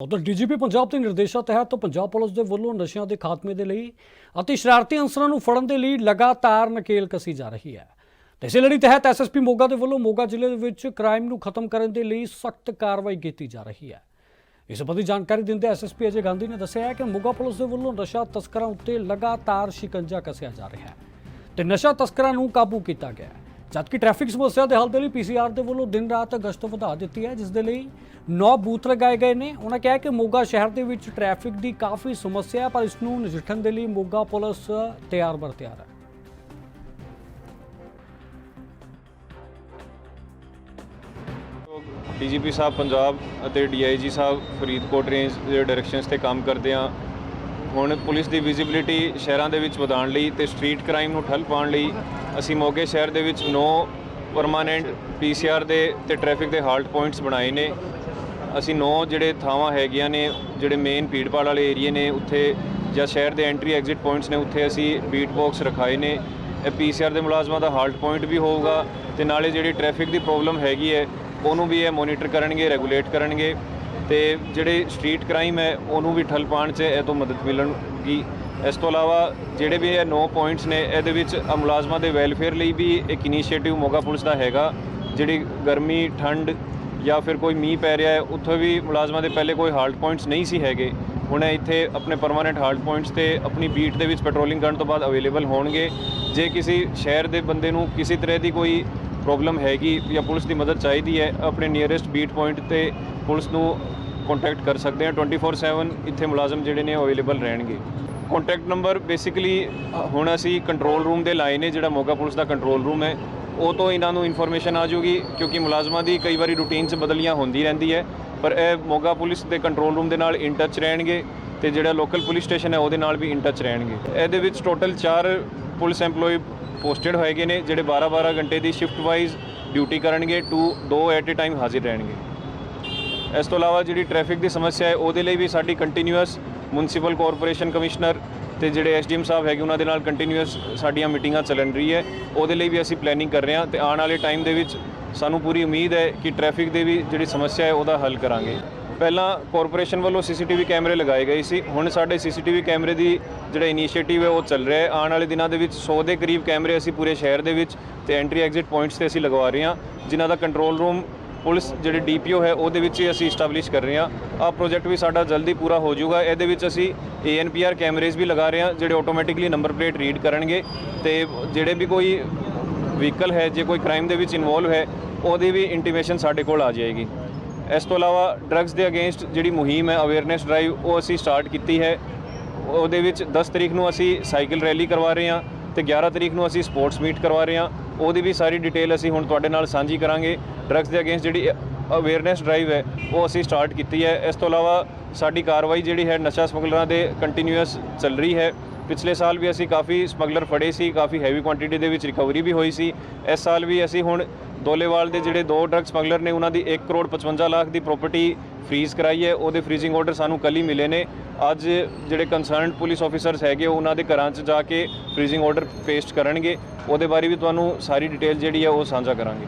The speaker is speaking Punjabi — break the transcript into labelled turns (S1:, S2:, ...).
S1: ਉਧਰ ਡੀਜੀਪੀ ਪੰਜਾਬ ਦੇ ਨਿਰਦੇਸ਼ਾਂ ਤਹਿਤ ਪੰਜਾਬ ਪੁਲਿਸ ਦੇ ਵੱਲੋਂ ਨਸ਼ਿਆਂ ਦੇ ਖਾਤਮੇ ਦੇ ਲਈ ਅਤੇ ਸ਼ਰਾਰਤੀ ਅਨਸਰਾਂ ਨੂੰ ਫੜਨ ਦੇ ਲਈ ਲਗਾਤਾਰ ਨਕੇਲ ਕਸੀ ਜਾ ਰਹੀ ਹੈ। ਤੇ ਇਸੇ ਲੜੀ ਤਹਿਤ ਐਸਐਸਪੀ ਮੋਗਾ ਦੇ ਵੱਲੋਂ ਮੋਗਾ ਜ਼ਿਲ੍ਹੇ ਦੇ ਵਿੱਚ ਕ੍ਰਾਈਮ ਨੂੰ ਖਤਮ ਕਰਨ ਦੇ ਲਈ ਸਖਤ ਕਾਰਵਾਈ ਕੀਤੀ ਜਾ ਰਹੀ ਹੈ। ਇਸ ਸੰਬੰਧੀ ਜਾਣਕਾਰੀ ਦਿੰਦੇ ਐਸਐਸਪੀ ਅਜੇ ਗਾਂਧੀ ਨੇ ਦੱਸਿਆ ਹੈ ਕਿ ਮੋਗਾ ਪੁਲਿਸ ਦੇ ਵੱਲੋਂ ਨਸ਼ਾ ਤਸਕਰਾਂ ਉੱਤੇ ਲਗਾਤਾਰ ਸ਼ਿਕੰਜਾ ਕੱਸਿਆ ਜਾ ਰਿਹਾ ਹੈ ਤੇ ਨਸ਼ਾ ਤਸਕਰਾਂ ਨੂੰ ਕਾਬੂ ਕੀਤਾ ਗਿਆ ਹੈ। ਜਦਕਿ ਟ੍ਰੈਫਿਕ ਸਮੱਸਿਆ ਦੇ ਹੱਲ ਦੇ ਲਈ ਪੀਸੀਆਰ ਦੇ ਵੱਲੋਂ ਦਿਨ ਰਾਤ ਗਸ਼ਤ ਵਧਾ ਦਿੱਤੀ ਹੈ, ਜਿਸ ਦੇ ਲਈ 9 ਬੂਥ ਲਗਾਏ ਗਏ ਨੇ। ਉਹਨਾਂ ਕਿਹਾ ਕਿ ਮੋਗਾ ਸ਼ਹਿਰ ਦੇ ਵਿੱਚ ਟ੍ਰੈਫਿਕ ਦੀ ਕਾਫੀ ਸਮੱਸਿਆ ਹੈ, ਪਰ ਇਸ ਨੂੰ ਨਜਿੱਠਣ ਦੇ ਲਈ ਮੋਗਾ ਪੁਲਿਸ ਤਿਆਰ ਬਰ ਤਿਆਰ ਹੈ।
S2: ਡੀਜੀਪੀ ਸਾਹਿਬ ਪੰਜਾਬ ਅਤੇ ਡੀਆਈਜੀ ਸਾਹਿਬ ਫਰੀਦਕੋਟ ਰੇਂਜ ਦੇ ਡਾਇਰੈਕਸ਼ਨਸ ਤੇ ਕੰਮ ਕਰਦੇ ਆ। ਹੁਣ ਪੁਲਿਸ ਦੀ ਵਿਜ਼ਿਬਿਲਿਟੀ ਸ਼ਹਿਰਾਂ ਦੇ ਵਿੱਚ ਵਧਾਉਣ ਲਈ ਤੇ ਸਟਰੀਟ ਕ੍ਰਾਈਮ ਨੂੰ ਠੱਲ ਪਾਉਣ ਲਈ ਅਸੀਂ ਮੋਗੇ ਸ਼ਹਿਰ ਦੇ ਵਿੱਚ 9 ਪਰਮਾਨੈਂਟ ਪੀਸੀਆਰ ਦੇ ਤੇ ਟ੍ਰੈਫਿਕ ਦੇ ਹਾਲਟ ਪੁਆਇੰਟਸ ਬਣਾਏ ਨੇ। ਅਸੀਂ 9 ਜਿਹੜੇ ਥਾਵਾਂ ਹੈਗੀਆਂ ਨੇ, ਜਿਹੜੇ ਮੇਨ ਭੀੜਭਾੜ ਵਾਲੇ ਏਰੀਏ ਨੇ, ਉੱਥੇ ਜਾਂ ਸ਼ਹਿਰ ਦੇ ਐਂਟਰੀ ਐਗਜ਼ਿਟ ਪੁਆਇੰਟਸ ਨੇ, ਉੱਥੇ ਅਸੀਂ ਬੀਟ ਬਾਕਸ ਰਖਾਏ ਨੇ। ਇਹ ਪੀਸੀਆਰ ਦੇ ਮੁਲਾਜ਼ਮਾਂ ਦਾ ਹਾਲਟ ਪੁਆਇੰਟ ਵੀ ਹੋਊਗਾ ਤੇ ਨਾਲੇ ਜਿਹੜੀ ਟ੍ਰੈਫਿਕ ਦੀ ਪ੍ਰੋਬਲਮ ਹੈਗੀ ਹੈ, ਉਹਨੂੰ ਵੀ ਇਹ ਮੋਨੀਟਰ ਕਰਨਗੇ ਰੈਗੂਲੇਟ ਕਰਨਗੇ। ਤੇ ਜਿਹੜੇ ਸਟਰੀਟ ਕ੍ਰਾਈਮ ਹੈ, ਉਹਨੂੰ ਵੀ ਠੱਲ ਪਾਉਣ 'ਚ ਇਹ ਤੋਂ ਮਦਦ ਮਿਲਣਗੀ। ਇਸ ਤੋਂ ਇਲਾਵਾ ਜਿਹੜੇ ਵੀ ਇਹ 9 ਪੁਆਇੰਟਸ ਨੇ, ਇਹਦੇ ਵਿੱਚ ਮੁਲਾਜ਼ਮਾਂ ਦੇ ਵੈਲਫੇਅਰ ਲਈ ਵੀ ਇੱਕ ਇਨੀਸ਼ੀਏਟਿਵ ਮੋਗਾ ਪੁਲਿਸ ਦਾ ਹੈਗਾ। ਜਿਹੜੀ ਗਰਮੀ, ਠੰਡ ਜਾਂ ਫਿਰ ਕੋਈ ਮੀਂਹ ਪੈ ਰਿਹਾ ਹੈ, ਉੱਥੇ ਵੀ ਮੁਲਾਜ਼ਮਾਂ ਦੇ ਪਹਿਲੇ ਕੋਈ ਹਾਲਟ ਪੁਆਇੰਟਸ ਨਹੀਂ ਸੀ ਹੈਗੇ। ਹੁਣ ਇਹ ਇੱਥੇ ਆਪਣੇ ਪਰਮਾਨੈਂਟ ਹਾਲਟ ਪੁਆਇੰਟਸ ਤੇ ਆਪਣੀ ਬੀਟ ਦੇ ਵਿੱਚ ਪੈਟਰੋਲਿੰਗ ਕਰਨ ਤੋਂ ਬਾਅਦ ਅਵੇਲੇਬਲ ਹੋਣਗੇ। ਜੇ ਕਿਸੇ ਸ਼ਹਿਰ ਦੇ ਬੰਦੇ ਨੂੰ ਕਿਸੇ ਤਰ੍ਹਾਂ ਦੀ ਕੋਈ ਪ੍ਰੋਬਲਮ ਹੈਗੀ ਜਾਂ ਪੁਲਿਸ ਦੀ ਮਦਦ ਚਾਹੀਦੀ ਹੈ, ਆਪਣੇ ਨੀਅਰੈਸਟ ਬੀਟ ਪੁਆਇੰਟ ਤੇ ਪੁਲਿਸ ਨੂੰ ਕੰਟੈਕਟ ਕਰ ਸਕਦੇ ਆ 24/7 ਇੱਥੇ ਮੁਲਾਜ਼ਮ ਜਿਹੜੇ ਨੇ ਅਵੇਲੇਬਲ ਰਹਿਣਗੇ। ਕੰਟੈਕਟ ਨੰਬਰ ਬੇਸਿਕਲੀ ਹੁਣ ਅਸੀਂ ਕੰਟਰੋਲ ਰੂਮ ਦੇ ਲਾਏ ਨੇ, ਜਿਹੜਾ ਮੋਗਾ ਪੁਲਿਸ ਦਾ ਕੰਟਰੋਲ ਰੂਮ ਹੈ। ਉਹ ਤੋਂ ਇਹਨਾਂ ਨੂੰ ਇਨਫੋਰਮੇਸ਼ਨ ਆ ਜਾਊਗੀ, ਕਿਉਂਕਿ ਮੁਲਾਜ਼ਮਾਂ ਦੀ ਕਈ ਵਾਰੀ ਰੂਟੀਨ 'ਚ ਬਦਲੀਆਂ ਹੁੰਦੀ ਰਹਿੰਦੀ ਹੈ। ਪਰ ਇਹ ਮੋਗਾ ਪੁਲਿਸ ਦੇ ਕੰਟਰੋਲ ਰੂਮ ਦੇ ਨਾਲ ਇਨ ਟੱਚ ਰਹਿਣਗੇ ਤੇ ਜਿਹੜਾ ਲੋਕਲ ਪੁਲਿਸ ਸਟੇਸ਼ਨ ਹੈ, ਉਹਦੇ ਨਾਲ ਵੀ ਇਨ ਟੱਚ ਰਹਿਣਗੇ। ਇਹਦੇ ਵਿੱਚ ਟੋਟਲ 4 ਪੁਲਿਸ EMPLOYE ਪੋਸਟਡ ਹੋਏਗੇ ਨੇ, ਜਿਹੜੇ 12-12 ਘੰਟੇ ਦੀ ਸ਼ਿਫਟ ਵਾਈਜ਼ ਡਿਊਟੀ ਕਰਨਗੇ। ਟੂ ਦੋ ਐਟ ਅ ਟਾਈਮ ਹਾਜ਼ਰ ਰਹਿਣਗੇ। ਇਸ ਤੋਂ ਇਲਾਵਾ ਜਿਹੜੀ ਟ੍ਰੈਫਿਕ ਦੀ ਸਮੱਸਿਆ ਹੈ, ਉਹਦੇ ਲਈ ਵੀ ਸਾਡੀ ਕੰਟੀਨਿਊਸ ਮਿਊਨਿਸਪਲ ਕਾਰਪੋਰੇਸ਼ਨ ਕਮਿਸ਼ਨਰ ਤੇ ਜਿਹੜੇ ਐਸਡੀਐਮ ਸਾਹਿਬ ਹੈਗੇ, ਉਹਨਾਂ ਦੇ ਨਾਲ ਕੰਟੀਨਿਊਸ ਸਾਡੀਆਂ ਮੀਟਿੰਗਾਂ ਚੱਲਣ ਰਹੀ ਹੈ। ਉਹਦੇ ਲਈ ਵੀ ਅਸੀਂ ਪਲੈਨਿੰਗ ਕਰ ਰਹੇ ਹਾਂ ਤੇ ਆਉਣ ਵਾਲੇ ਟਾਈਮ ਦੇ ਵਿੱਚ ਸਾਨੂੰ ਪੂਰੀ ਉਮੀਦ ਹੈ ਕਿ ਟ੍ਰੈਫਿਕ ਦੇ ਵੀ ਜਿਹੜੀ ਸਮੱਸਿਆ ਹੈ, ਉਹਦਾ ਹੱਲ ਕਰਾਂਗੇ। ਪਹਿਲਾਂ ਕਾਰਪੋਰੇਸ਼ਨ ਵੱਲੋਂ ਸੀਸੀਟੀਵੀ ਕੈਮਰੇ ਲਗਾਏ ਗਏ ਸੀ। ਹੁਣ ਸਾਡੇ ਸੀਸੀਟੀਵੀ ਕੈਮਰੇ ਦੀ ਜਿਹੜਾ ਇਨੀਸ਼ੀਏਟਿਵ ਹੈ, ਉਹ ਚੱਲ ਰਿਹਾ ਹੈ। ਆਉਣ ਵਾਲੇ ਦਿਨਾਂ ਦੇ ਵਿੱਚ 100 ਦੇ ਕਰੀਬ ਕੈਮਰੇ ਅਸੀਂ ਪੂਰੇ ਸ਼ਹਿਰ ਦੇ ਵਿੱਚ ਤੇ ਐਂਟਰੀ ਐਗਜ਼ਿਟ ਪੁਆਇੰਟਸ ਤੇ ਅਸੀਂ ਲਗਵਾ ਰਹੇ ਹਾਂ, ਜਿਨ੍ਹਾਂ ਦਾ ਕੰਟਰੋਲ ਰੂਮ ਪੁਲਿਸ ਜਿਹੜੇ ਡੀਪੀਓ ਹੈ ਉਹਦੇ ਵਿੱਚ ਹੀ ਅਸੀਂ ਸਟੈਬਲਿਸ਼ ਕਰ ਰਹੇ ਹਾਂ। ਆਹ ਪ੍ਰੋਜੈਕਟ ਵੀ ਸਾਡਾ ਜਲਦੀ ਪੂਰਾ ਹੋ ਜਾਊਗਾ। ਇਹਦੇ ਵਿੱਚ ਅਸੀਂ ਏਐਨਪੀਆਰ ਕੈਮਰੇਜ਼ ਵੀ ਲਗਾ ਰਹੇ ਹਾਂ, ਜਿਹੜੇ ਆਟੋਮੈਟਿਕਲੀ ਨੰਬਰ ਪਲੇਟ ਰੀਡ ਕਰਨਗੇ ਤੇ ਜਿਹੜੇ ਵੀ ਕੋਈ ਵਹੀਕਲ ਹੈ, ਜੇ ਕੋਈ ਕ੍ਰਾਈਮ ਦੇ ਵਿੱਚ ਇਨਵੋਲਵ ਹੈ, ਉਹਦੀ ਵੀ ਇੰਟੀਮੇਸ਼ਨ ਸਾਡੇ ਕੋਲ ਆ ਜਾਏਗੀ। ਇਸ ਤੋਂ ਇਲਾਵਾ ਡਰੱਗਸ ਦੇ ਅਗੇਂਸਟ ਜਿਹੜੀ ਮੁਹਿੰਮ ਹੈ ਅਵੇਅਰਨੈਸ ਡਰਾਈਵ ਉਹ ਅਸੀਂ ਸਟਾਰਟ ਕੀਤੀ ਹੈ। ਉਹਦੇ ਵਿੱਚ 10 ਤਰੀਕ ਨੂੰ ਅਸੀਂ ਸਾਈਕਲ ਰੈਲੀ ਕਰਵਾ ਰਹੇ ਹਾਂ ਤੇ 11 ਤਰੀਕ ਨੂੰ ਅਸੀਂ ਸਪੋਰਟਸ ਮੀਟ ਕਰਵਾ ਰਹੇ ਹਾਂ। ਉਹਦੀ ਵੀ ਸਾਰੀ ਡਿਟੇਲ ਅਸੀਂ ਹੁਣ ਤੁਹਾਡੇ ਨਾਲ ਸਾਂਝੀ ਕਰਾਂਗੇ। ਡਰੱਗਸ ਦੇ ਅਗੇਂਸਟ ਜਿਹੜੀ ਅਵੇਅਰਨੈਸ ਡਰਾਈਵ ਹੈ, ਉਹ ਅਸੀਂ ਸਟਾਰਟ ਕੀਤੀ ਹੈ। ਇਸ ਤੋਂ ਇਲਾਵਾ ਸਾਡੀ ਕਾਰਵਾਈ ਜਿਹੜੀ ਹੈ ਨਸ਼ਾ ਸਮਗਲਰਾਂ ਦੇ ਕੰਟੀਨਿਊਸ ਚੱਲ ਰਹੀ ਹੈ। ਪਿਛਲੇ ਸਾਲ ਵੀ ਅਸੀਂ ਕਾਫੀ ਸਮਗਲਰ ਫੜੇ ਸੀ, ਕਾਫੀ ਹੈਵੀ ਕੁਆਂਟੀਟੀ ਦੇ ਵਿੱਚ ਰਿਕਵਰੀ ਵੀ ਹੋਈ ਸੀ। ਇਸ ਸਾਲ ਵੀ ਅਸੀਂ ਹੁਣ ਦੋਲੇਵਾਲ ਦੇ ਜਿਹੜੇ ਦੋ ਡਰੱਗ ਸਮਗਲਰ ਨੇ, ਉਹਨਾਂ ਦੀ 1 ਕਰੋੜ 55 ਲੱਖ ਦੀ ਪ੍ਰਾਪਰਟੀ ਫ੍ਰੀਜ਼ ਕਰਾਈ ਹੈ। ਉਹਦੇ ਫ੍ਰੀਜ਼ਿੰਗ ਆਰਡਰ ਸਾਨੂੰ ਕੱਲ ਹੀ ਮਿਲੇ ਨੇ। ਅੱਜ ਜਿਹੜੇ ਕੰਸਰਨਡ ਪੁਲਿਸ ਆਫੀਸਰਸ ਹੈਗੇ ਉਹਨਾਂ ਦੇ ਘਰਾਂ 'ਚ ਜਾ ਕੇ ਫ੍ਰੀਜ਼ਿੰਗ ਆਰਡਰ ਪੇਸਟ ਕਰਨਗੇ। ਉਹਦੇ ਬਾਰੇ ਵੀ ਤੁਹਾਨੂੰ ਸਾਰੀ ਡਿਟੇਲ ਜਿਹੜੀ ਹੈ, ਉਹ ਸਾਂਝਾ ਕਰਾਂਗੇ।